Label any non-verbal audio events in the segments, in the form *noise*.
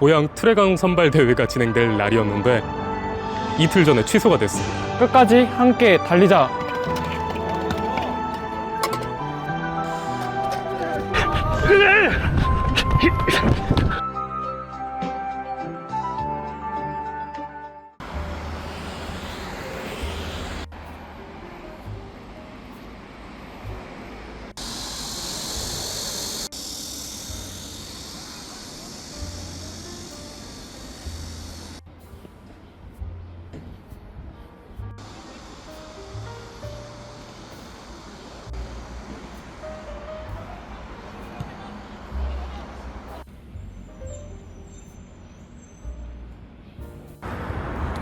고향 트레강 선발 대회가 진행될 날이었는데 이틀 전에 취소가 됐습니다. 끝까지 함께 달리자.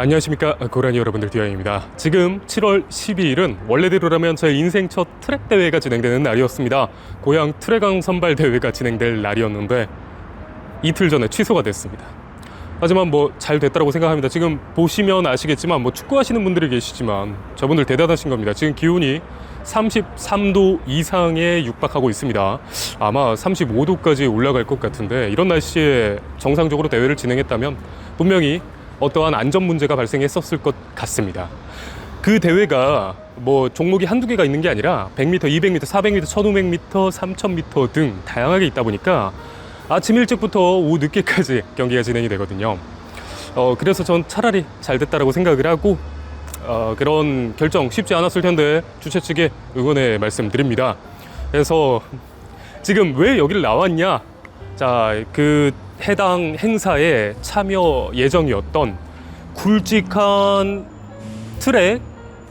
안녕하십니까 고라니 여러분들 디아입니다. 지금 7월 12일은 원래대로라면 제 인생 첫 트랙 대회가 진행되는 날이었습니다. 고향 트레강 선발 대회가 진행될 날이었는데 이틀 전에 취소가 됐습니다. 하지만 뭐 잘 됐다고 생각합니다. 지금 보시면 아시겠지만 뭐 축구하시는 분들이 계시지만 저분들 대단하신 겁니다. 지금 기온이 33도 이상에 육박하고 있습니다. 아마 35도까지 올라갈 것 같은데 이런 날씨에 정상적으로 대회를 진행했다면 분명히 어떠한 안전 문제가 발생했었을 것 같습니다. 그 대회가 뭐 종목이 한두 개가 있는 게 아니라 100m, 200m, 400m, 1500m, 3000m 등 다양하게 있다 보니까 아침 일찍부터 오후 늦게까지 *laughs* 경기가 진행이 되거든요. 어, 그래서 전 차라리 잘 됐다라고 생각을 하고 어, 그런 결정 쉽지 않았을 텐데 주최 측에 응원의 말씀드립니다. 그래서 지금 왜 여기를 나왔냐? 자, 그 해당 행사에 참여 예정이었던 굵직한 트랙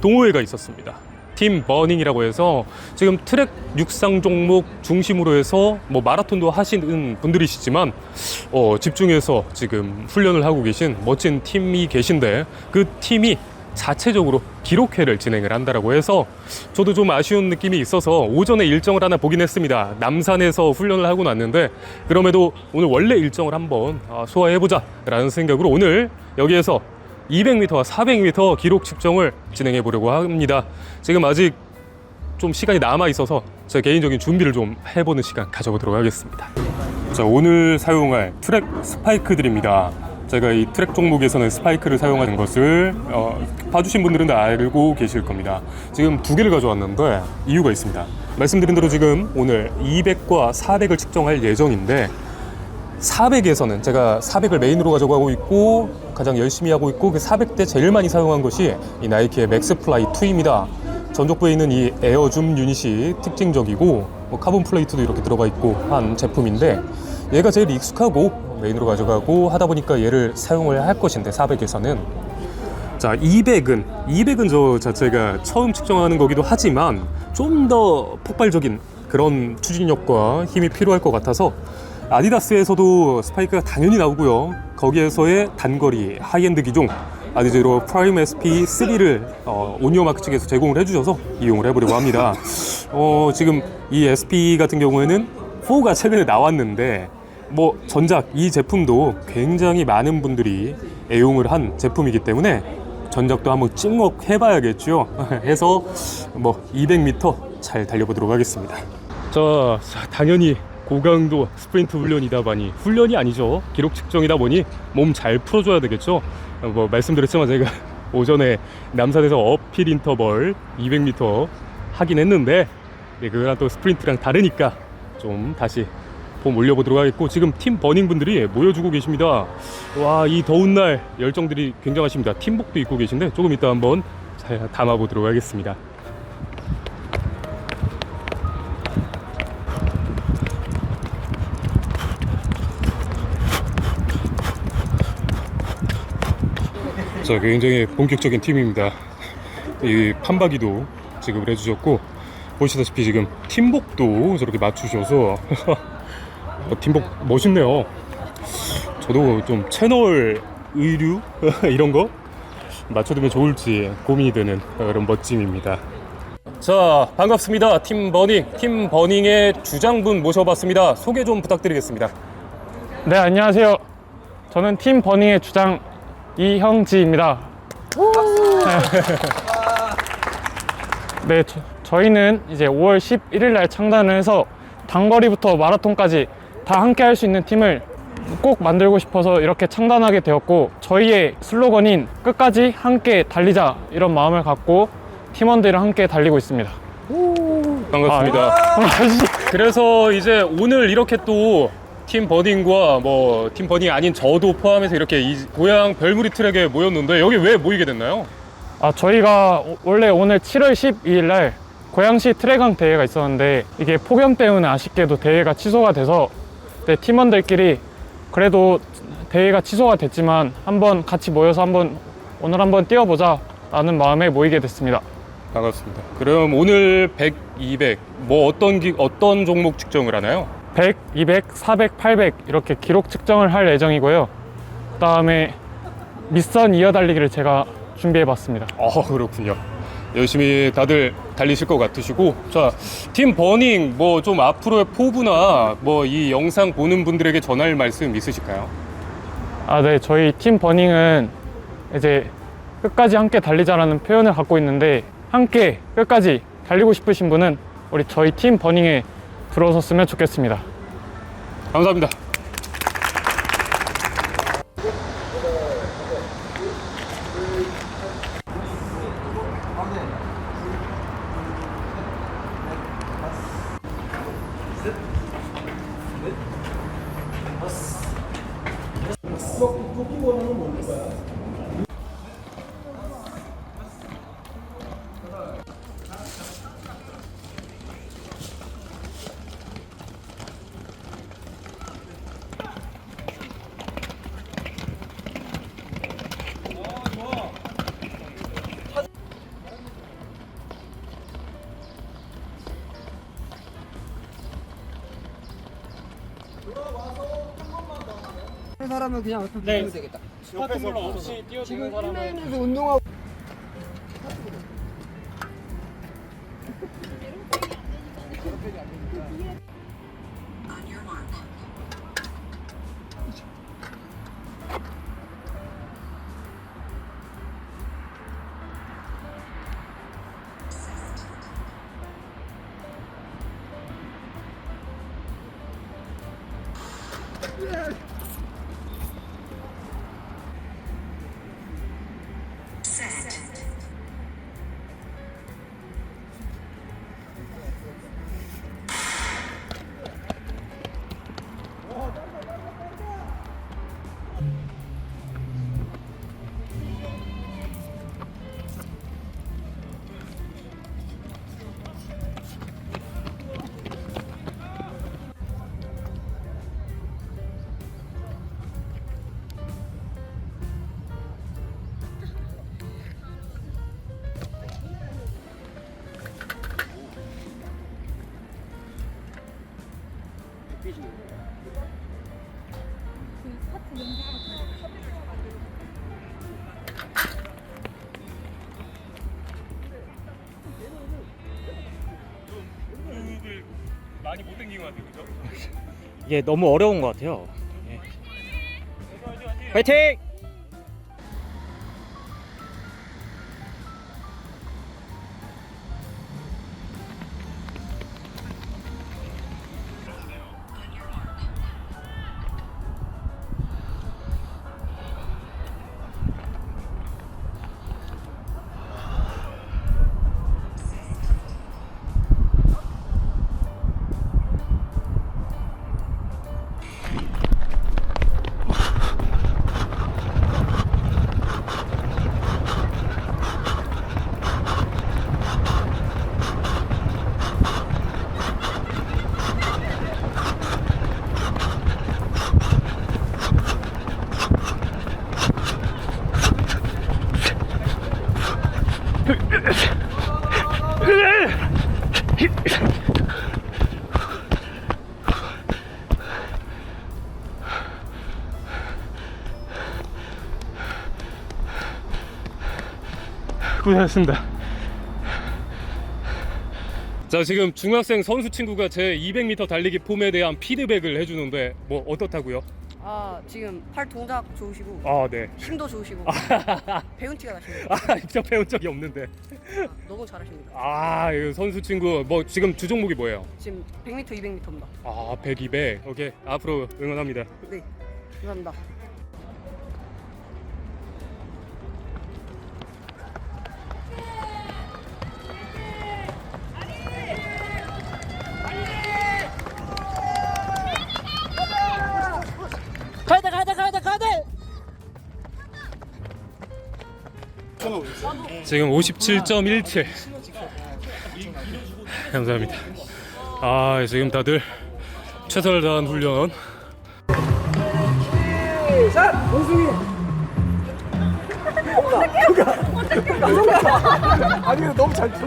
동호회가 있었습니다. 팀 버닝이라고 해서 지금 트랙 육상 종목 중심으로 해서 뭐 마라톤도 하시는 분들이시지만 어, 집중해서 지금 훈련을 하고 계신 멋진 팀이 계신데 그 팀이 자체적으로 기록회를 진행을 한다라고 해서 저도 좀 아쉬운 느낌이 있어서 오전에 일정을 하나 보긴 했습니다. 남산에서 훈련을 하고 났는데 그럼에도 오늘 원래 일정을 한번 아, 소화해보자라는 생각으로 오늘 여기에서 200m와 400m 기록 측정을 진행해 보려고 합니다. 지금 아직 좀 시간이 남아 있어서 제 개인적인 준비를 좀 해보는 시간 가져보도록 하겠습니다. 자, 오늘 사용할 트랙 스파이크들입니다. 제가 이 트랙 종목에서는 스파이크를 사용하는 것을 어, 봐주신 분들은 다 알고 계실 겁니다. 지금 두 개를 가져왔는데 이유가 있습니다. 말씀드린 대로 지금 오늘 200과 400을 측정할 예정인데 400에서는 제가 400을 메인으로 가져가고 있고 가장 열심히 하고 있고 그 400대 제일 많이 사용한 것이 이 나이키의 맥스플라이 2입니다. 전족부에 있는 이 에어줌 유닛이 특징적이고 뭐 카본 플레이트도 이렇게 들어가 있고 한 제품인데 얘가 제일 익숙하고 메인으로 가져가고 하다 보니까 얘를 사용을 할 것인데 400에서는 자 200은 200은 저 자체가 처음 측정하는 거기도 하지만 좀 더 폭발적인 그런 추진력과 힘이 필요할 것 같아서 아디다스에서도 스파이크가 당연히 나오고요. 거기에서의 단거리 하이엔드 기종 아디제로 프라임 SP3를 어, 오니어마크 측에서 제공을 해주셔서 이용을 해보려고 합니다. 어, 지금 이 SP 같은 경우에는 4가 최근에 나왔는데 뭐 전작 이 제품도 굉장히 많은 분들이 애용을 한 제품이기 때문에 전작도 한번 찍먹 해봐야겠죠. *laughs* 해서 뭐 200m 잘 달려보도록 하겠습니다. 자, 당연히 고강도 스프린트 훈련이다 보니 훈련이 아니죠. 기록 측정이다 보니 몸 잘 풀어줘야 되겠죠. 어, 뭐 말씀드렸지만 제가 *laughs* 오전에 남산에서 어필 인터벌 200m 하긴 했는데 네, 그거랑 또 스프린트랑 다르니까 좀 다시 봄 올려보도록 하겠고 지금 팀 버닝 분들이 모여주고 계십니다. 와 이 더운 날 열정들이 굉장하십니다. 팀복도 입고 계신데 조금 이따 한번 잘 담아보도록 하겠습니다. 자 굉장히 본격적인 팀입니다. 이 판박이도 지급을 해주셨고 보시다시피 지금 팀복도 저렇게 맞추셔서 *laughs* 어, 팀복 멋있네요. 저도 좀 채널 의류 *laughs* 이런 거 맞춰두면 좋을지 고민이 되는 그런 멋짐입니다. 자 반갑습니다. 팀 버닝 팀 버닝의 주장분 모셔봤습니다. 소개 좀 부탁드리겠습니다. 네, 안녕하세요. 저는 팀 버닝의 주장 이형지입니다. *laughs* 네, 저, 저희는 이제 5월 11일 날 창단을 해서 단거리부터 마라톤까지 다 함께 할 수 있는 팀을 꼭 만들고 싶어서 이렇게 창단하게 되었고 저희의 슬로건인 끝까지 함께 달리자 이런 마음을 갖고 팀원들이랑 함께 달리고 있습니다. 반갑습니다. 그래서 이제 오늘 이렇게 또 팀 버닝과 뭐 팀 버닝이 아닌 저도 포함해서 이렇게 이 고향 별무리 트랙에 모였는데 여기 왜 모이게 됐나요? 아, 저희가 오- 원래 오늘 7월 12일 날 고양시 트랙강 대회가 있었는데 이게 폭염 때문에 아쉽게도 대회가 취소가 돼서 네, 팀원들끼리 그래도 대회가 취소가 됐지만 한번 같이 모여서 한번 오늘 한번 뛰어보자 라는 마음에 모이게 됐습니다. 반갑습니다. 그럼 오늘 100, 200 뭐 어떤 기, 어떤 종목 측정을 하나요? 100, 200, 400, 800 이렇게 기록 측정을 할 예정이고요. 그 다음에 밑선 이어 달리기를 제가 준비해 봤습니다. 아 그렇군요. 열심히 다들 달리실 것 같으시고 자팀 버닝 뭐 좀 앞으로의 포부나 뭐 이 영상 보는 분들에게 전할 말씀 있으실까요? 아, 네. 저희 팀 버닝은 이제 끝까지 함께 달리자라는 표현을 갖고 있는데 함께 끝까지 달리고 싶으신 분은 우리 저희 팀 버닝에 들어오셨으면 좋겠습니다. 감사합니다. 한 사람은 그냥 어떤 네. 되겠다. 스타트블러 없이 지금 1레인에서 운동하고 많 이게 너무 어려운 것 같아요. 예. 화이팅! 고생하셨습니다. 자 지금 중학생 선수 친구가 제 200m 달리기 폼에 대한 피드백을 해주는데 뭐 어떻다고요? 아 지금 팔 동작 좋으시고 아 네. 힘도 좋으시고 *laughs* 배운 티가 나십니다. 아 진짜 배운 적이 없는데. 너무 잘하십니다. 아 이거 선수 친구 뭐 지금 주 종목이 뭐예요? 지금 100m, 200m입니다. 아 100, 200. 오케이 앞으로 응원합니다. 네. 감사합니다. 지금 57.17 감사합니다. 아 지금 다들 최선을 다한 훈련. 아니 근데 너무 잘 쳤어.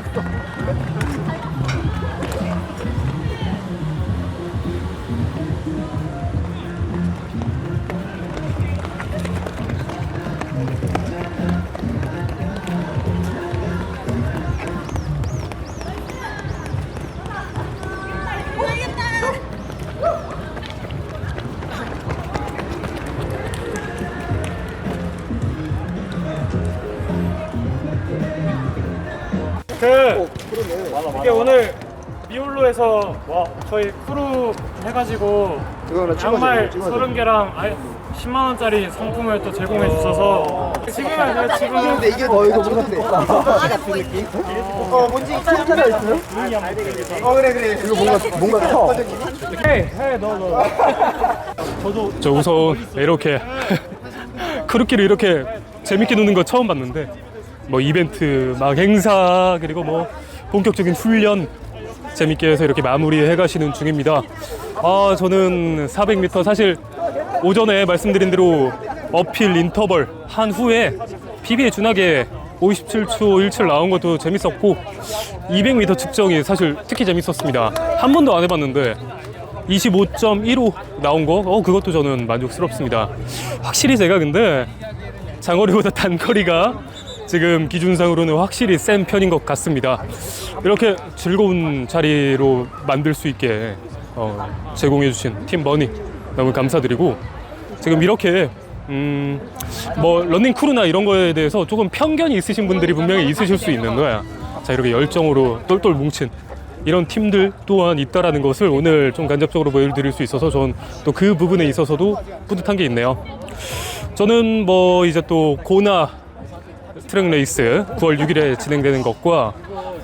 미홀로에서 저희 크루 해가지고 양말 30개랑 10만 원짜리 상품을 또 제공해 주셔서 지금은 제가 지금 근데 이게 더 이거? 같은 느낌? 어 뭔지 키우가 있어요? 어 그래 그래. 이거 뭔가 뭔가 커. 저 우선 이렇게 *laughs* 크루끼리 이렇게 재밌게 노는 거 처음 봤는데 뭐 이벤트 막 행사 그리고 뭐 본격적인 훈련 재밌게 해서 이렇게 마무리해 가시는 중입니다. 아 저는 400m 사실 오전에 말씀드린 대로 어필 인터벌 한 후에 PB에 준하게 57초 17 나온 것도 재밌었고 200m 측정이 사실 특히 재밌었습니다. 한 번도 안 해봤는데 25.15 나온 거, 어, 그것도 저는 만족스럽습니다. 확실히 제가 근데 장거리보다 *laughs* 단거리가 지금 기준상으로는 확실히 센 편인 것 같습니다. 이렇게 즐거운 자리로 만들 수 있게 어, 제공해주신 팀 버니 너무 감사드리고 지금 이렇게 음, 뭐 런닝 크루나 이런 거에 대해서 조금 편견이 있으신 분들이 분명히 있으실 수 있는 거야. 자 이렇게 열정으로 똘똘 뭉친 이런 팀들 또한 있다라는 것을 오늘 좀 간접적으로 보여드릴 수 있어서 전 또 그 부분에 있어서도 뿌듯한 게 있네요. 저는 뭐 이제 또 고나 트랙 레이스 9월 6일에 진행되는 것과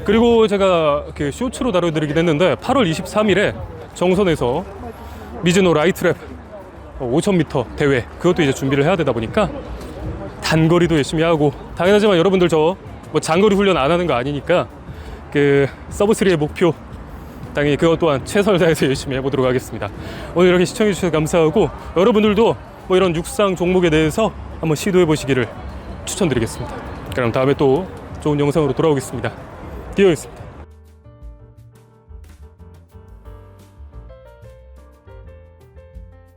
그리고 제가 그 쇼츠로 다뤄드리긴 했는데 8월 23일에 정선에서 미즈노 라이트랩 5000m 대회 그것도 이제 준비를 해야 되다 보니까 단거리도 열심히 하고 당연하지만 여러분들 저 뭐 장거리 훈련 안 하는 거 아니니까 그 서브 3의 목표 당연히 그것 또한 최선을 다해서 열심히 해보도록 하겠습니다. 오늘 이렇게 시청해 주셔서 감사하고 여러분들도 뭐 이런 육상 종목에 대해서 한번 시도해 보시기를 추천드리겠습니다. 그럼 다음에 또 좋은 영상으로 돌아오겠습니다. 디오였습니다.